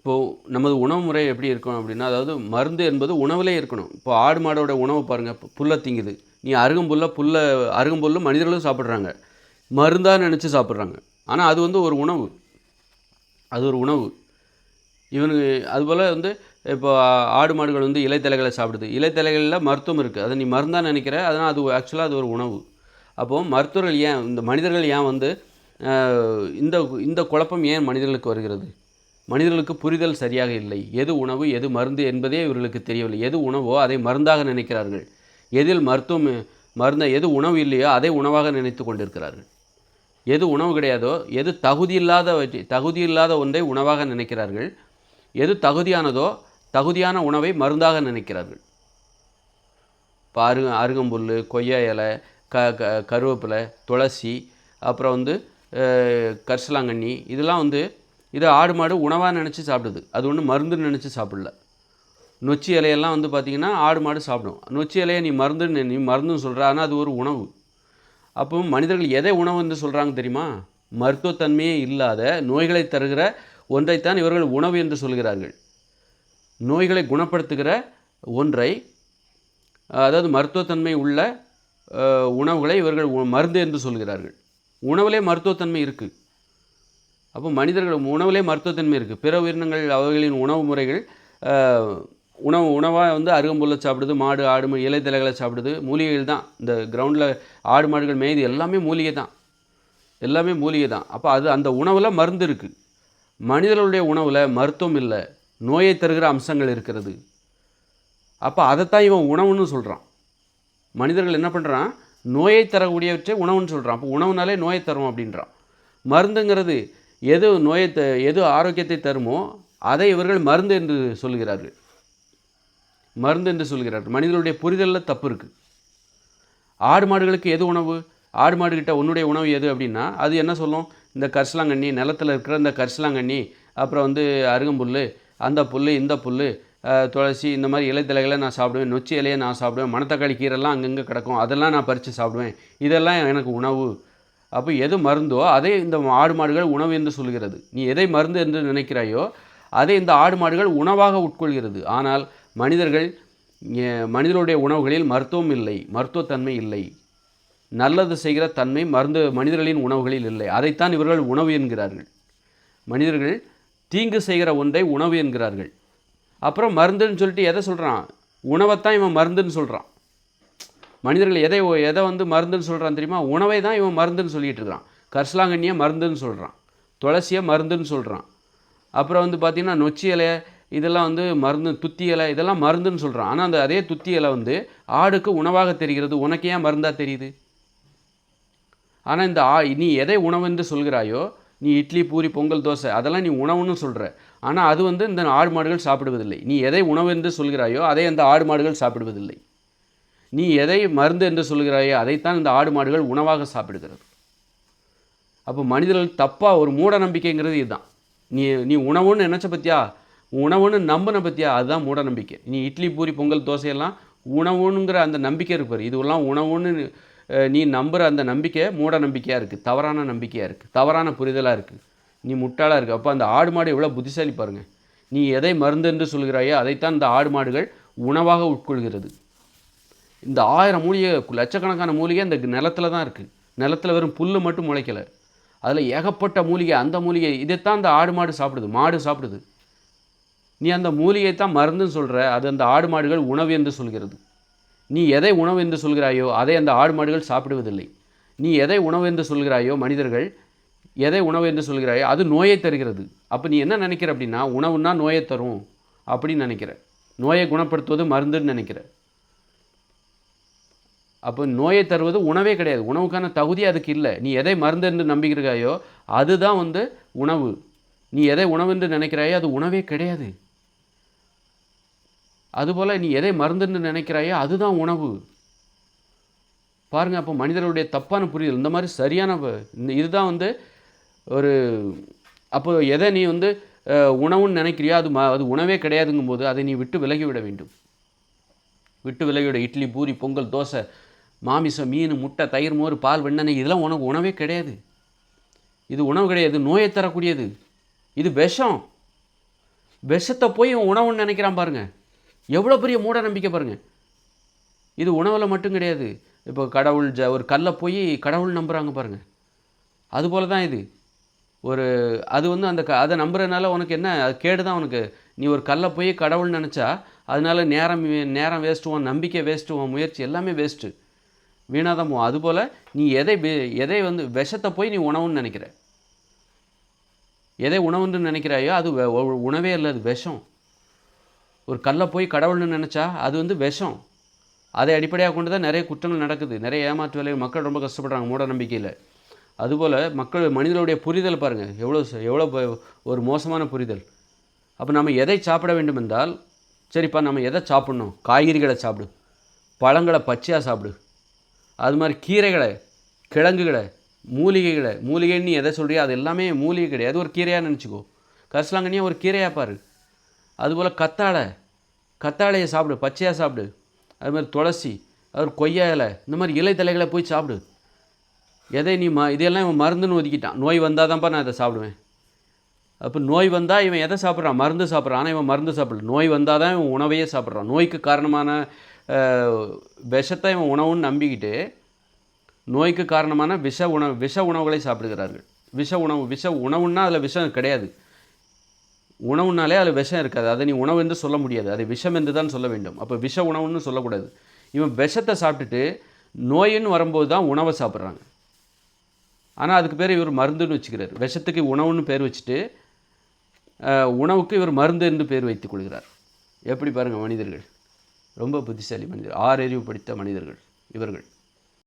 இப்போது நமது உணவு முறை எப்படி இருக்கணும் அப்படின்னா அதாவது மருந்து என்பது உணவுலே இருக்கணும். இப்போ ஆடு மாடோட உணவு பாருங்கள் இப்போ புல்லை திங்குது. நீ அருகம்புல்ல புல்லை அருகம்புல்லும் மனிதர்களும் சாப்பிட்றாங்க. மருந்தாக நினச்சி சாப்பிட்றாங்க. ஆனால் அது வந்து ஒரு உணவு. அது ஒரு உணவு. இவனுக்கு அதுபோல் வந்து இப்போ ஆடு மாடுகள் வந்து இலைத்தலைகளை சாப்பிடுது. இலைத்தலைகளில் மருத்துவம் இருக்குது அதை நீ மருந்தாக நினைக்கிற அதனால் அது ஆக்சுவலாக அது ஒரு உணவு. அப்போது மருத்துவர்கள் ஏன் இந்த மனிதர்கள் ஏன் வந்து இந்த இந்த குழப்பம் ஏன் மனிதர்களுக்கு வருகிறது? மனிதர்களுக்கு புரிதல் சரியாக இல்லை. எது உணவு எது மருந்து என்பதே இவர்களுக்கு தெரியவில்லை. எது உணவோ அதை மருந்தாக நினைக்கிறார்கள். எதில் மருத்துவம் மருந்த எது உணவு இல்லையோ அதை உணவாக நினைத்து கொண்டிருக்கிறார்கள். எது உணவு கிடையாதோ எது தகுதியில்லாத தகுதியில்லாத ஒன்றை உணவாக நினைக்கிறார்கள். எது தகுதியானதோ தகுதியான உணவை மருந்தாக நினைக்கிறார்கள். இப்போ அரு அருகம்புல் கொய்யா இலை க க கருவேப்பிலை துளசி அப்புறம் வந்து கரிசலாங்கண்ணி இதெல்லாம் வந்து இது ஆடு மாடு உணவாக நினச்சி சாப்பிடுது. அது ஒன்று மருந்துன்னு நினச்சி சாப்பிடல. நொச்சி இலையெல்லாம் வந்து பார்த்திங்கன்னா ஆடு மாடு சாப்பிடும். நொச்சி இலையை நீ மருந்துன்னு நீ மருந்துன்னு சொல்கிற ஆனால் அது ஒரு உணவு. அப்போ மனிதர்கள் எதை உணவு என்று சொல்கிறாங்க தெரியுமா? மருத்துவத்தன்மையே இல்லாத நோய்களை தருகிற ஒன்றைத்தான் இவர்கள் உணவு என்று சொல்கிறார்கள். நோய்களை குணப்படுத்துகிற ஒன்றை அதாவது மருத்துவத்தன்மை உள்ள உணவுகளை இவர்கள் மருந்து என்று சொல்கிறார்கள். உணவிலே மருத்துவத்தன்மை இருக்குது அப்போ மனிதர்கள் உணவுலே மருத்துவத்தன்மை இருக்குது பிற உயிரினங்கள் அவர்களின் உணவு முறைகள் உணவு உணவாக வந்து அருகம்புல்லை சாப்பிடுது மாடு ஆடு இலை தலைகளை சாப்பிடுது. மூலிகைகள் தான். இந்த கிரவுண்டில் ஆடு மாடுகள் மேய்து எல்லாமே மூலிகை தான். எல்லாமே மூலிகை தான். அப்போ அது அந்த உணவில் மருந்து இருக்குது மனிதர்களுடைய உணவில் மருத்துவம் இல்லை. நோயை தருகிற அம்சங்கள் இருக்கிறது. அப்போ அதைத்தான் இவன் உணவுன்னு சொல்கிறான் மனிதர்கள் என்ன பண்ணுறான் நோயை தரக்கூடியவற்றை உணவுன்னு சொல்கிறான் அப்போ உணவுனாலே நோயை தரும் அப்படின்றான். மருந்துங்கிறது எது நோயை த எது ஆரோக்கியத்தை தருமோ அதை இவர்கள் மருந்து என்று சொல்கிறார்கள். மருந்து என்று சொல்கிறார்கள். மனிதர்களுடைய புரிதலில் தப்பு இருக்குது ஆடு மாடுகளுக்கு எது உணவு? ஆடு மாடுகிட்ட உன்னுடைய உணவு எது அப்படின்னா அது என்ன சொல்லும்? இந்த கரிசலாங்கண்ணி நிலத்தில் இருக்கிற இந்த கரிசலாங்கண்ணி அப்புறம் வந்து அருகம்புல் அந்த புல் இந்த புல் துளசி இந்த மாதிரி இலைத்தலைகளை நான் சாப்பிடுவேன். நொச்சி இலையை நான் சாப்பிடுவேன். மணத்தக்காளி கீரைலாம் அங்கங்கே கிடக்கும். அதெல்லாம் நான் பறித்து சாப்பிடுவேன். இதெல்லாம் எனக்கு உணவு. அப்போ எது மருந்தோ அதை இந்த ஆடு மாடுகள் உணவு என்று சொல்கிறது. நீ எதை மருந்து என்று நினைக்கிறாயோ அதை இந்த ஆடு மாடுகள் உணவாக உட்கொள்கிறது. ஆனால் மனிதர்கள் மனிதருடைய உணவுகளில் மருத்துவம் இல்லை மருத்துவத்தன்மை இல்லை. நல்லது செய்கிற தன்மை மருந்து மனிதர்களின் உணவுகளில் இல்லை. அதைத்தான் இவர்கள் உணவு என்கிறார்கள். மனிதர்கள் தீங்கு செய்கிற ஒன்றை உணவு என்கிறார்கள். அப்புறம் மருந்துன்னு சொல்லிட்டு எதை சொல்கிறான் உணவைத்தான் இவன் மருந்துன்னு சொல்கிறான் மனிதர்கள் எதை எதை வந்து மருந்துன்னு சொல்கிறான் தெரியுமா? உணவை தான் இவன் மருந்துன்னு சொல்லிட்டு இருக்கிறான். கரிசலாங்கண்ணியை மருந்துன்னு சொல்கிறான் துளசியை மருந்துன்னு சொல்கிறான் அப்புறம் வந்து பார்த்திங்கன்னா நொச்சி இலை இதெல்லாம் வந்து மருந்து துத்தி இலை இதெல்லாம் மருந்துன்னு சொல்கிறான் ஆனால் அந்த அதே துத்தி இலை வந்து ஆடுக்கு உணவாக தெரிகிறது. உனக்கு ஏன் மருந்தாக தெரியுது? ஆனால் இந்த ஆ நீ எதை உணவென்று சொல்கிறாயோ நீ இட்லி பூரி பொங்கல் தோசை அதெல்லாம் நீ உணவுன்னு சொல்கிற ஆனால் அது வந்து இந்த ஆடு மாடுகள் சாப்பிடுவதில்லை. நீ எதை உணவென்று சொல்கிறாயோ அதை அந்த ஆடு மாடுகள் சாப்பிடுவதில்லை. நீ எதை மருந்து என்று சொல்கிறாயோ அதைத்தான் இந்த ஆடு மாடுகள் உணவாக சாப்பிடுகிறது. அப்போ மனிதர்கள் தப்பாக ஒரு மூட நம்பிக்கைங்கிறது இதுதான். நீ நீ உணவுன்னு நினச்ச பற்றியா உணவுன்னு நம்பின பத்தியா? அதுதான் மூட நம்பிக்கை. நீ இட்லி பூரி பொங்கல் தோசையெல்லாம் உணவுங்கிற அந்த நம்பிக்கை இருப்பார் இதுவெல்லாம் உணவுன்னு நீ நம்புகிற அந்த நம்பிக்கை மூட நம்பிக்கையாக இருக்குது தவறான நம்பிக்கையாக இருக்குது தவறான புரிதலாக இருக்குது நீ முட்டாளாக இருக்கு. அப்போ அந்த ஆடு மாடு எவ்வளோ புத்திசாலி பாருங்கள் நீ எதை மருந்து என்று சொல்கிறாயோ அதைத்தான் இந்த ஆடு மாடுகள் உணவாக உட்கொள்கிறது. இந்த ஆயிரம் மூலிகை லட்சக்கணக்கான மூலிகை இந்த நிலத்துல தான் இருக்குது நிலத்துல வெறும் புல் மட்டும் முளைக்கல. அதில் ஏகப்பட்ட மூலிகை அந்த மூலிகை இதைத்தான் அந்த ஆடு மாடு சாப்பிடுது மாடு சாப்பிடுது. நீ அந்த மூலிகையை தான் மருந்துன்னு சொல்கிற அது அந்த ஆடு மாடுகள் உணவு என்று சொல்கிறது. நீ எதை உணவு என்று சொல்கிறாயோ அதை அந்த ஆடு மாடுகள் சாப்பிடுவதில்லை. நீ எதை உணவு என்று சொல்கிறாயோ மனிதர்கள் எதை உணவு என்று சொல்கிறாயோ அது நோயை தருகிறது. அப்போ நீ என்ன நினைக்கிற அப்படின்னா உணவுன்னா நோயை தரும் அப்படின்னு நினைக்கிற. நோயை குணப்படுத்துவது மருந்துன்னு நினைக்கிற. அப்போ நோயை தருவது உணவே கிடையாது. உணவுக்கான தகுதி அதுக்கு இல்லை. நீ எதை மருந்து என்று நம்புகிறாயோ அதுதான் வந்து உணவு. நீ எதை உணவு என்று நினைக்கிறாயோ அது உணவே கிடையாது. அதுபோல் நீ எதை மருந்துன்னு நினைக்கிறாயோ அதுதான் உணவு. பாருங்க அப்போ மனிதர்களுடைய தப்பான புரிதல். இந்த மாதிரி சரியான இந்த இதுதான் வந்து ஒரு அப்போ எதை நீ வந்து உணவுன்னு நினைக்கிறியோ அது ம அது உணவே கிடையாதுங்கும்போது அதை நீ விட்டு விலகி விட வேண்டும். விட்டு விலகிவிட இட்லி பூரி பொங்கல் தோசை மாமிசம் மீன் முட்டை தயிர் மோர் பால் வெண்ணெய் இதெல்லாம் உனக்கு உணவே கிடையாது. இது உணவு கிடையாது நோயை தரக்கூடியது. இது விஷம். விஷத்தை போய் உணவுன்னு நினைக்கிறான் பாருங்கள் எவ்வளோ பெரிய மூட நம்பிக்கை பாருங்கள் இது உணவில் மட்டும் கிடையாது. இப்போ கடவுள் ஜ ஒரு கல்லை போய் கடவுள் நம்புகிறாங்க பாருங்கள் அதுபோல தான் இது. ஒரு அது வந்து அந்த க அதை நம்புறதுனால உனக்கு என்ன அது கேடு தான் உனக்கு. நீ ஒரு கல்லை போய் கடவுள் நினச்சா அதனால நேரம் நேரம் வேஸ்ட்டு உன் நம்பிக்கை வேஸ்ட்டு உன் முயற்சி எல்லாமே வேஸ்ட்டு வீணாக தான் போகும். அதுபோல் நீ எதை எதை வந்து விஷத்தை போய் நீ உணவுன்னு நினைக்கிற? எதை உணவுன்னு நினைக்கிறாயோ அது உணவே இல்லை அது விஷம். ஒரு கல்லை போய் கடவுள்னு நினச்சா அது வந்து விஷம். அதை அடிப்படையாக கொண்டு தான் நிறைய குற்றங்கள் நடக்குது. நிறைய ஏமாற்று வேலை மக்கள் ரொம்ப கஷ்டப்படுறாங்க மூட நம்பிக்கையில். அதுபோல் மக்கள் மனிதனுடைய புரிதல் பாருங்கள் எவ்வளோ எவ்வளோ ஒரு மோசமான புரிதல். அப்போ நம்ம எதை சாப்பிட வேண்டும் என்றால் சரிப்பா நம்ம எதை சாப்பிட்ணும்? காய்கறிகளை சாப்பிடு. பழங்களை பச்சையாக சாப்பிடு. அது மாதிரி கீரைகளை கிழங்குகளை மூலிகைகளை மூலிகைன்னு நீ எதை சொல்கிறியோ அது எல்லாமே மூலிகை கிடையாது. ஒரு கீரையாக நினச்சிக்கோ. கரிசலாங்கண்ணியாக ஒரு கீரையாக பாரு. அதுபோல் கத்தாழை கத்தாழையை சாப்பிடு பச்சையாக சாப்பிடு. அது மாதிரி துளசி அது கொய்யா இலை இந்த மாதிரி இலை தலைகளை போய் சாப்பிடு. எதை நீ ம இதையெல்லாம் இவன் மருந்துன்னு ஒதுக்கிட்டான் நோய் வந்தால் தான்ப்பா நான் இதை சாப்பிடுவேன். அப்போ நோய் வந்தால் இவன் எதை சாப்பிட்றான்? மருந்து சாப்பிட்றான். ஆனால் இவன் மருந்து சாப்பிடல. நோய் வந்தால் தான் இவன் உணவையே சாப்பிட்றான். நோய்க்கு காரணமான விஷத்தை இவன் உணவுன்னு நம்பிக்கிட்டு நோய்க்கு காரணமான விஷ உணவு விஷ உணவுகளை சாப்பிடுகிறார்கள். விஷ உணவு விஷ உணவுன்னா அதில் விஷம் கிடையாது. உணவுனாலே அதில் விஷம் இருக்காது. அதை நீ உணவு என்று சொல்ல முடியாது. அதை விஷம் என்று தான் சொல்ல வேண்டும். அப்போ விஷ உணவுன்னு சொல்லக்கூடாது. இவன் விஷத்தை சாப்பிட்டுட்டு நோயின்னு வரும்போது தான் உணவை சாப்பிட்றாங்க. ஆனால் அதுக்கு பேர் இவர் மருந்துன்னு வச்சுக்கிறார். விஷத்துக்கு உணவுன்னு பேர் வச்சுட்டு உணவுக்கு இவர் மருந்து என்று பேர் வைத்துக் கொள்கிறார். எப்படி பாருங்கள் மனிதர்கள். ரொம்ப புத்திசாலி மனிதர் ஆறறிவு படித்த மனிதர்கள் இவர்கள்.